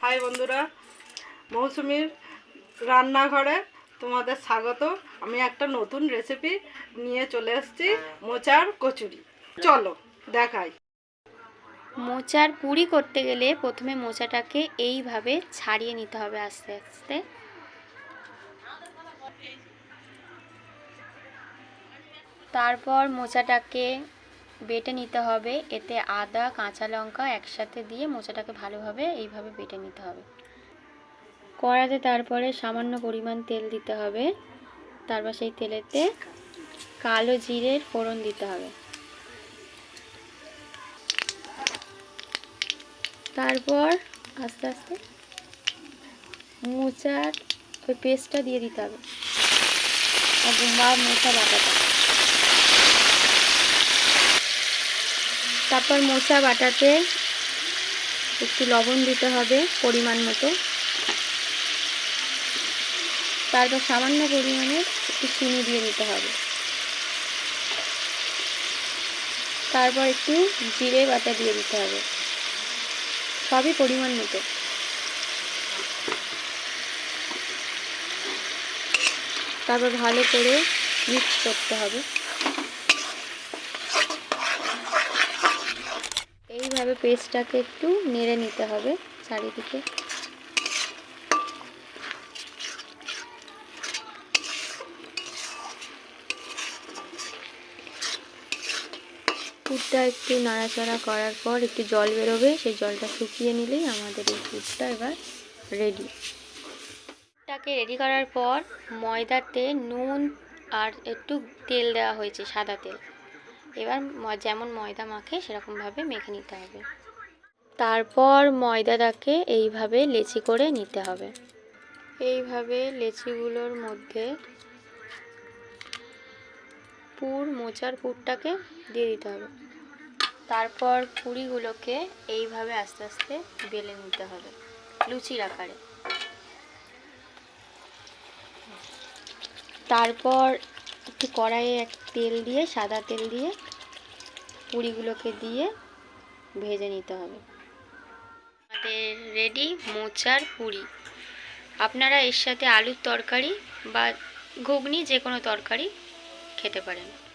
High বন্ধুরা, মৌসুমীর রান্নাঘরে তোমাদের স্বাগত। আমি একটা নতুন রেসিপি নিয়ে চলে এসেছি, মোচার কচুরি। চলো, দেখাই। মোচার পুরি করতে গেলে প্রথমে মোচাটাকে এইভাবে ছাড়িয়ে নিতে হবে আস্তে আস্তে। তারপর মোচাটাকে বেটে নিতে হবে। এতে আদা, কাঁচা লঙ্কা একসাথে দিয়ে মোচাটাকে ভালোভাবে এইভাবে বেটে নিতে হবে। কড়াতে তারপরে সামান্য পরিমাণ তেল দিতে হবে। তারপর সেই তেলেতে কালো জিরের ফোড়ন দিতে হবে। তারপর আস্তে আস্তে মোচার ওই পেস্টটা দিয়ে দিতে হবে। আর মোচা বাটাটা তারপর মোচা বাটাতে একটু লবণ দিতে হবে পরিমাণ মতো। তারপর সামান্য পরিমাণে একটু চিনি দিয়ে দিতে হবে। তারপর একটু জিরে বাটা দিয়ে দিতে হবে। সবই পরিমাণ মতো। তারপর ভালো করে মিক্স করতে হবে। এইভাবে পেস্টটাকে একটু নেড়ে নিতে হবে চারিদিকে। পুরটা একটু নাড়াচাড়া করার পর একটু জল বেরোবে, সেই জলটা শুকিয়ে নিলেই আমাদের এই পুরটা এবার রেডি পুরটাকে রেডি করার পর ময়দাতে নুন আর একটু তেল দেওয়া হয়েছে, সাদা তেল। এবার যেমন ময়দা মাখে, সেরকমভাবে মেখে নিতে হবে। তারপর ময়দাটাকে এইভাবে লেচি করে নিতে হবে। এইভাবে লেচিগুলোর মধ্যে পুর, মোচার পুরটাকে দিয়ে দিতে হবে। তারপর পুরিগুলোকে এইভাবে আস্তে আস্তে বেলে নিতে হবে, লুচির আকারে। তারপর একটু কড়াইয়ে এক তেল দিয়ে, সাদা তেল দিয়ে পুরিগুলোকে দিয়ে ভেজে নিতে হবে। আমাদের রেডি মোচার পুরি। আপনারা এর সাথে আলুর তরকারি বা ঘুগনি যে কোনো তরকারি খেতে পারেন।